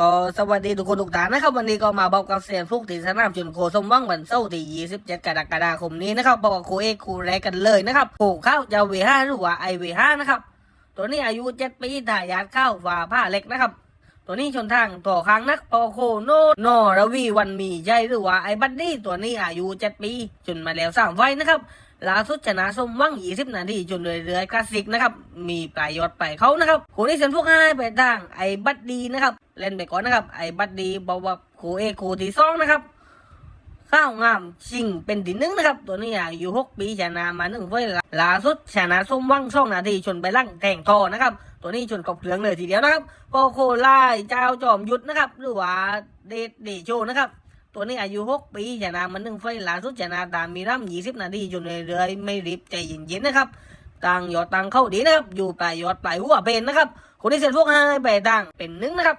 ก็สวัสดีทุกคนทุกท่านนะครับวันนี้ก็มาบอกกับเสียงฟลุกที่สนามชนโคสมว่างวันเสาร์ที่ 27 กรกฎาคมนี้นะครับบอกกับครูเอกครูแรกกันเลยนะครับผูกเข้าจะเวห้าหรือว่าไอเวห้านะครับ ตัวนี้อายุ 7 ปีทายาดเข้าฝาผ้าเล็กนะครับ ตัวนี้ชนทางต่อค้างนักปอโคโนนรวีวันมีใจหรือว่าไอ้บัดดี้ตัวนี้อายุ7ปีจนมาแล้วสามไฟนะครับล่าสุดชนะสมหวัง20นาทีจนเรื่อยๆคลาสสิกนะครับ มีปลายยอดไปเขานะครับโคนี่เซ็นพวกให้ไปทางไอ้บัดดีนะครับ เล่นไปก่อนนะครับ ไอ้บัดดีบอกว่าโคเอโคที่สองนะครับ ข้าวงามชิงเป็นที่หนึ่งนะครับ ตัวนี้อายุหกปีชนะมาหนึ่งเฟ้ยล่าสุดชนะส้มวังช่องนาทีชนไปลั่งแทงทอนะครับ ตัวนี้ชนกบเหลืองเลยทีเดียวนะครับโปโคไล่เจ้าจอมยุทธนะครับ หรือว่าเดชเดโชนะครับตัวนี้อายุหกปีชนะมาหนึ่งเฟ้ยล่าสุดชนะตามมีร่ำยี่สิบนาทีจนเรื่อยๆไม่รีบใจเย็นๆนะครับต่างยอดต่างเข้าดีนะครับ อยู่ปลายยอดปลายหัวเป็นนะครับ คนที่เสร็จพวกให้ไปต่างเป็นหนึ่งนะครับ